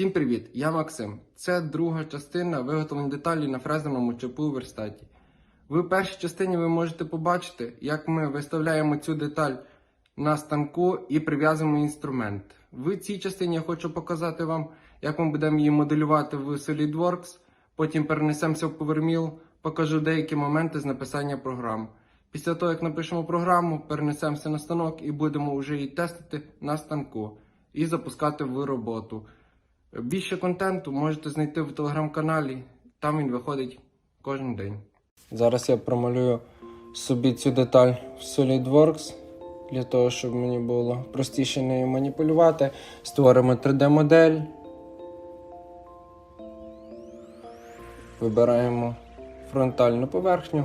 Всім привіт! Я Максим. Це друга частина виготовлення деталі на фрезерному чепу у верстаті. В першій частині ви можете побачити, як ми виставляємо цю деталь на станку і прив'язуємо інструмент. В цій частині я хочу показати вам, як ми будемо її моделювати в SolidWorks. Потім перенесемося в PowerMill, покажу деякі моменти з написання програм. Після того, як напишемо програму, перенесемося на станок і будемо вже її тестити на станку і запускати в роботу. Більше контенту можете знайти в телеграм-каналі, там він виходить кожен день. Зараз я промалюю собі цю деталь в SolidWorks для того, щоб мені було простіше нею маніпулювати. Створимо 3D-модель. Вибираємо фронтальну поверхню,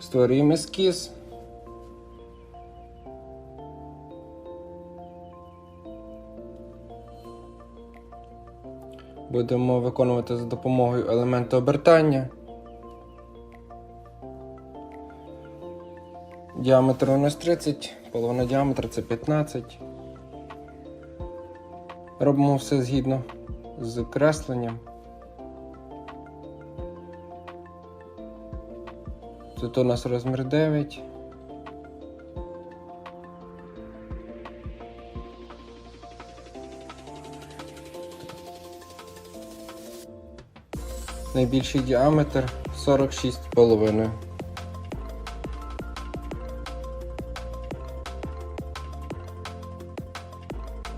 створюємо ескіз. Будемо виконувати за допомогою елементу обертання. Діаметр у нас 30, половина діаметра це 15. Робимо все згідно з кресленням. Тут у нас розмір 9. Найбільший діаметр 46,5.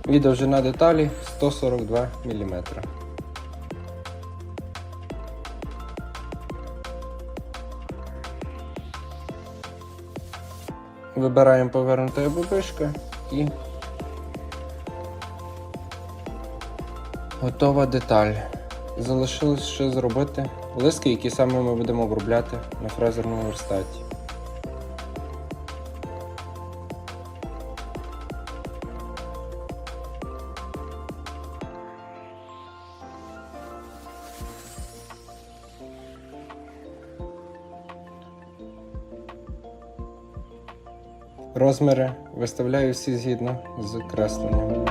І довжина деталі 142 мм. Вибираємо повернута ББшка і готова деталь. Залишилось ще зробити лиски, які саме ми будемо обробляти на фрезерному верстаті. Розміри виставляю всі згідно з кресленням.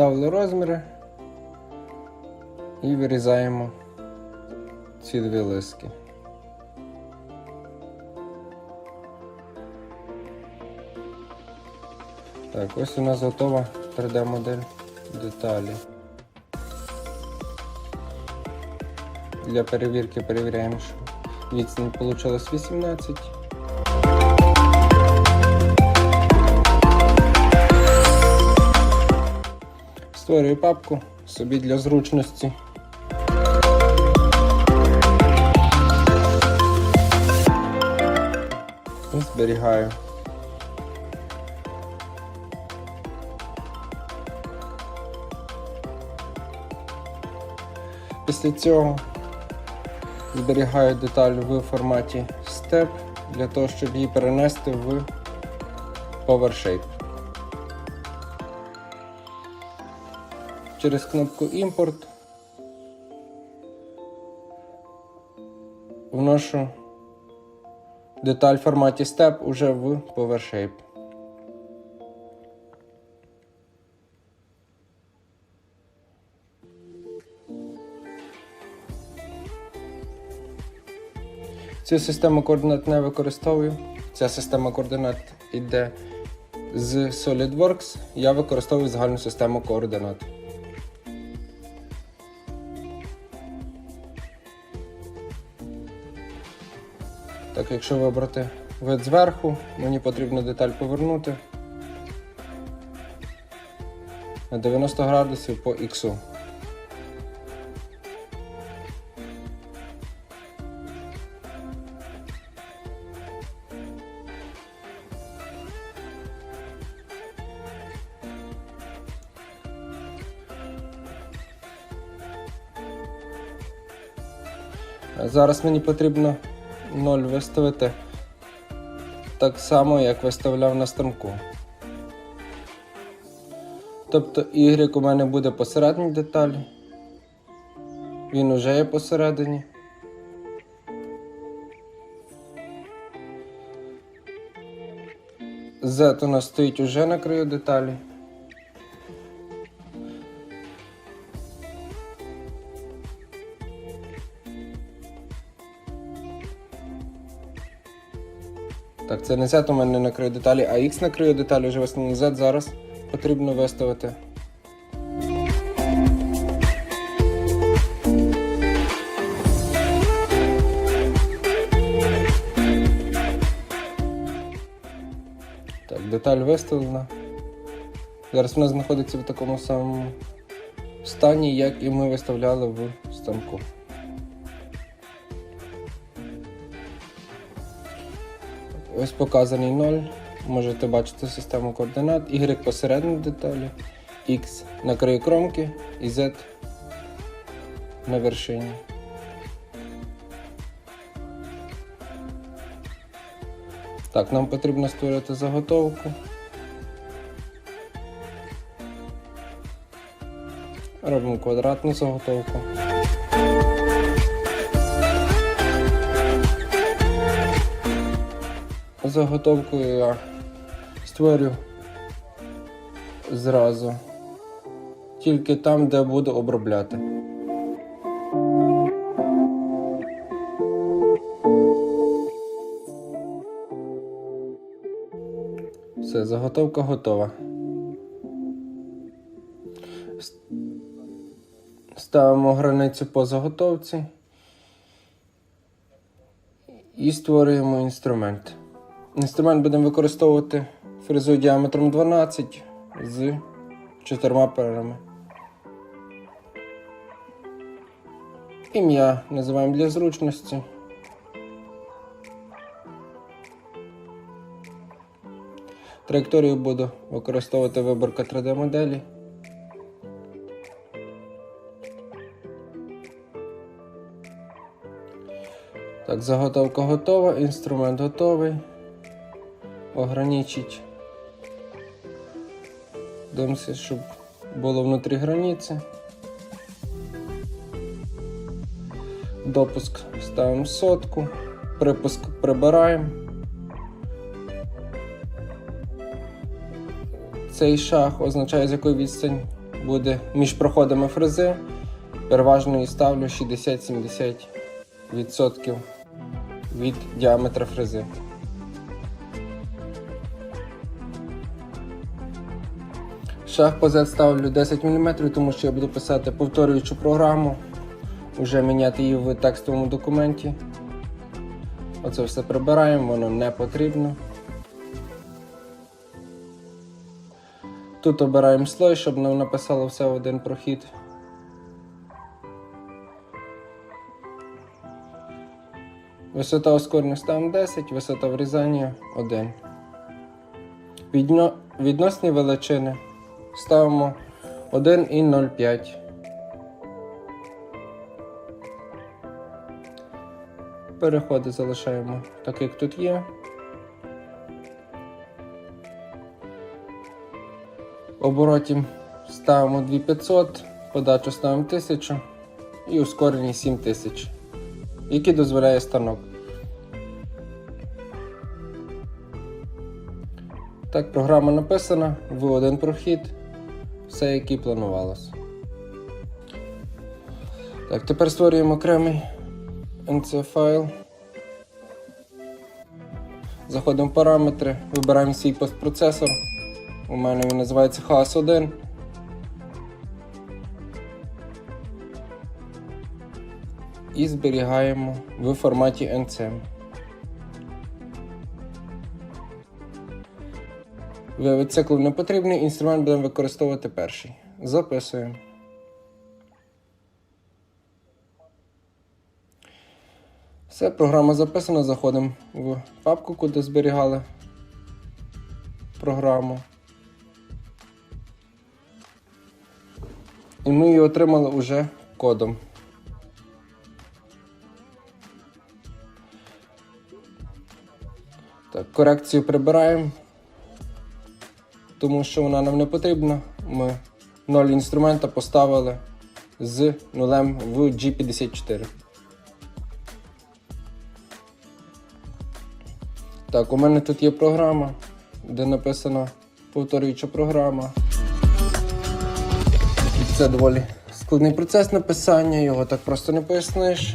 Розставили розміри і вирізаємо ці дві лиски. Так, ось у нас готова 3D-модель деталі. Для перевірки перевіряємо, що відстань вийшла 18. Створюю папку собі для зручності. І зберігаю. Після цього зберігаю деталь в форматі Step для того, щоб її перенести в PowerShape. Через кнопку Імпорт вношу деталь в форматі Step уже в PowerShape. Цю систему координат не використовую. Ця система координат йде з SolidWorks. Я використовую загальну систему координат. Так, якщо вибрати вид зверху, мені потрібно деталь повернути на 90 градусів по X. Зараз мені потрібно 0 виставити так само, як виставляв на станку. Тобто Y у мене буде посередній деталі. Він уже є посередині. Z у нас стоїть уже на краю деталі. Це не Z у мене на краю деталі, а X на краю деталі вже виставлено Z зараз потрібно виставити. Так, деталь виставлена. Зараз вона знаходиться в такому самому стані, як і ми виставляли в станку. Ось показаний 0. Можете бачити систему координат. Y посередині деталі, X на краю кромки і Z на вершині. Так, нам потрібно створити заготовку. Робимо квадратну заготовку. Заготовку я створю зразу. Тільки там, де буду обробляти. Все, заготовка готова. Ставимо границю по заготовці і створюємо інструмент. Інструмент будемо використовувати фрезу діаметром 12 з чотирма перерами. Ім'я називаємо для зручності. Траєкторію буду використовувати виборка 3D моделі. Так, заготовка готова, інструмент готовий. Ограничить. Дивимося, щоб було внутрі границі. Допуск ставимо сотку, припуск прибираємо. Цей шаг означає, з якої відстань буде між проходами фрези. Переважно і ставлю 60-70% від діаметра фрези. Шаг по Z ставлю 10 мм, тому що я буду писати повторюючу програму, вже міняти її в текстовому документі. Оце все прибираємо, воно не потрібно. Тут обираємо слой, щоб нам написало все в один прохід. Висота ускорення ставимо 10, висота врізання 1. Відно... Відносні величини ставимо 1 і 0,5. Переходи залишаємо так, як тут є. Оборотів ставимо 2500, подачу ставимо 1000 і ускорення 7000, які дозволяє станок. Так, програма написана в один прохід, все як і планувалось. Так, тепер створюємо окремий NC файл. Заходимо в параметри, вибираємо свій постпроцесор. У мене він називається Хаос 1. І зберігаємо в форматі NCM. Циклу не потрібний, інструмент будемо використовувати перший. Записуємо. Все, програма записана, заходимо в папку, куди зберігали програму. І ми її отримали уже кодом. Так, корекцію прибираємо, тому що вона нам не потрібна. ми ноль інструмента поставили з нулем в G54. Так, у мене тут є програма, де написано повторююча програма. Це доволі складний процес написання, його так просто не поясниш.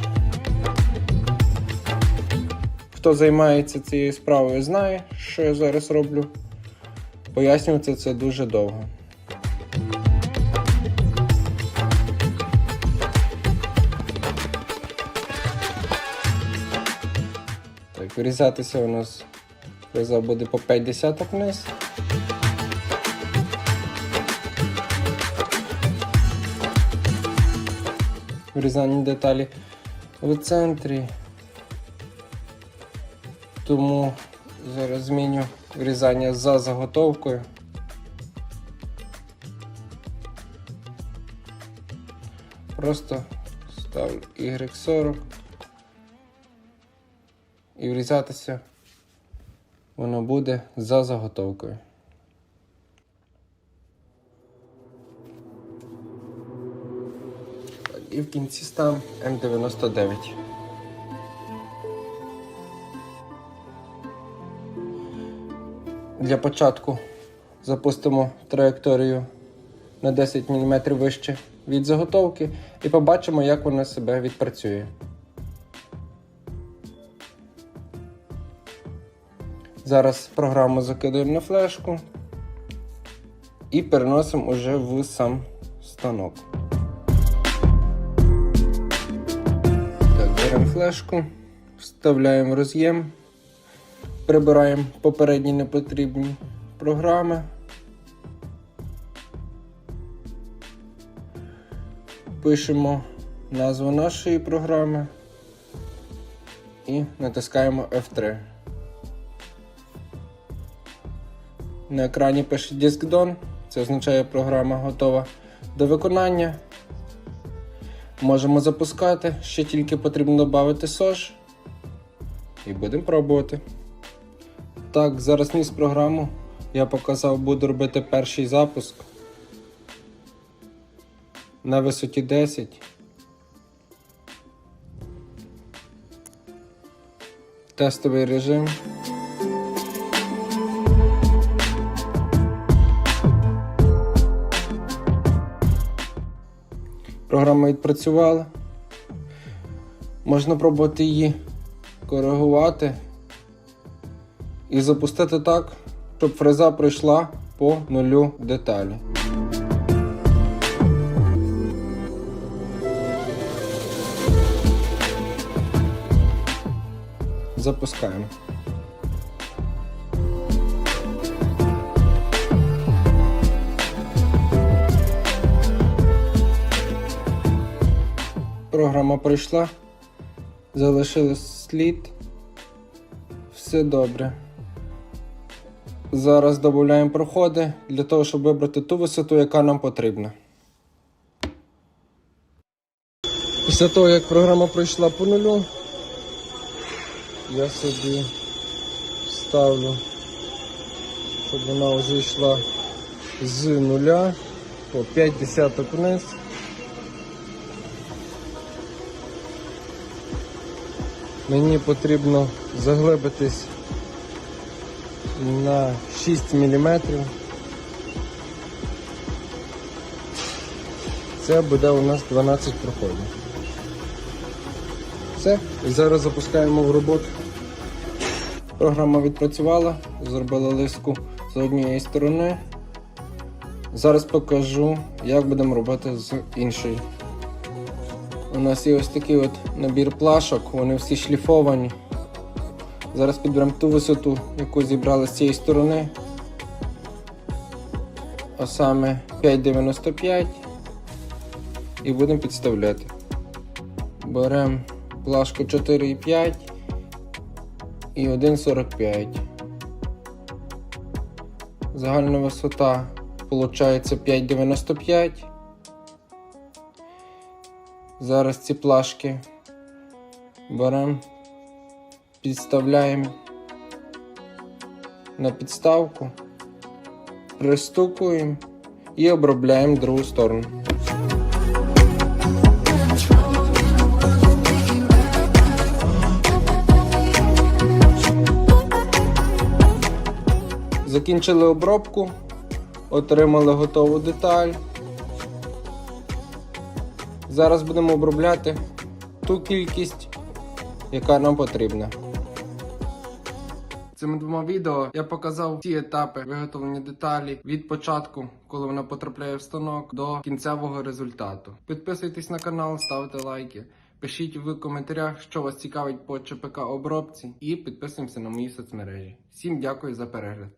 Хто займається цією справою, знає, що я зараз роблю. Пояснювати це дуже довго. Так, вирізатися у нас фреза буде по 5 десяток вниз. Вирізання деталі в центрі. Тому зараз зміню врізання за заготовкою. Просто ставлю Y40 і врізатися воно буде за заготовкою. І в кінці став М99. Для початку запустимо траєкторію на 10 мм вище від заготовки і побачимо, як вона себе відпрацює. Зараз програму закидаємо на флешку і переносимо уже в сам станок. Так, беремо флешку, вставляємо роз'єм, прибираємо попередні непотрібні програми. Пишемо назву нашої програми і натискаємо F3. На екрані пише Disk Done, це означає програма готова до виконання. Можемо запускати, ще тільки потрібно додати SOS і будемо пробувати. Так, зараз ніс програму. Я показав, буду робити перший запуск на висоті 10. Тестовий режим. Програма відпрацювала. Можна пробувати її коригувати і запустити так, щоб фреза пройшла по нулю деталі. Запускаємо. Програма пройшла, залишилось слід. Все добре. Зараз додаємо проходи для того, щоб вибрати ту висоту, яка нам потрібна. Після того, як програма пройшла по нулю, я собі ставлю, щоб вона вже йшла з нуля по 5 десяток вниз. Мені потрібно заглибитись на 6 мм. Це буде у нас 12 проходів. Все, і зараз запускаємо в роботу. Програма відпрацювала, зробила лиску з однієї сторони. Зараз покажу, як будемо робити з іншої. У нас є ось такий от набір плашок, вони всі шліфовані. Зараз підберемо ту висоту, яку зібрали з цієї сторони. А саме 5,95 і будемо підставляти. Беремо плашку 4,5 і 1,45. Загальна висота виходить 5,95. Зараз ці плашки беремо, підставляємо на підставку, пристукуємо і обробляємо другу сторону. Закінчили обробку, отримали готову деталь. Зараз будемо обробляти ту кількість, яка нам потрібна. Цими двома відео я показав ті етапи виготовлення деталі від початку, коли вона потрапляє в станок, до кінцевого результату. Підписуйтесь на канал, ставте лайки. Пишіть в коментарях, що вас цікавить по ЧПК обробці, і підписуємося на мої соцмережі. Всім дякую за перегляд.